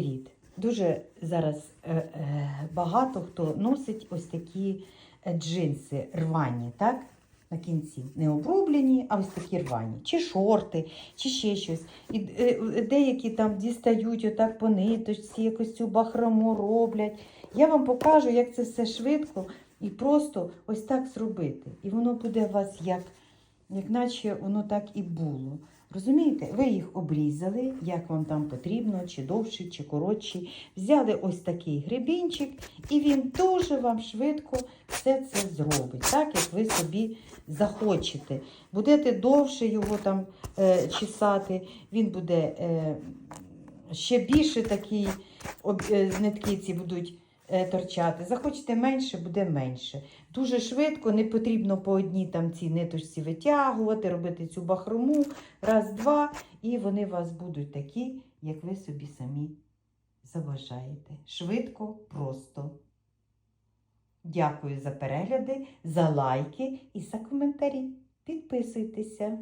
Рід. Дуже зараз е, е, багато хто носить ось такі е, джинси рвані, так? На кінці. Не обрублені, а ось такі рвані. Чи шорти, чи ще щось. І деякі там дістають отак по ниточці, якось цю бахрому роблять. Я вам покажу, як це все швидко і просто ось так зробити. І воно буде у вас як, як наче воно так і було. Розумієте, ви їх обрізали, як вам там потрібно, чи довший, чи коротший. Взяли ось такий гребінчик, і він дуже вам швидко все це зробить, так як ви собі захочете. Будете довше його там е, чесати, він буде е, ще більше такий, об, е, нитки ці будуть торчати. Захочете менше, буде менше. Дуже швидко, не потрібно по одній там цій ниточці витягувати, робити цю бахрому, раз, два, і вони у вас будуть такі, як ви собі самі заважаєте. Швидко, просто. Дякую за перегляди, за лайки і за коментарі. Підписуйтеся.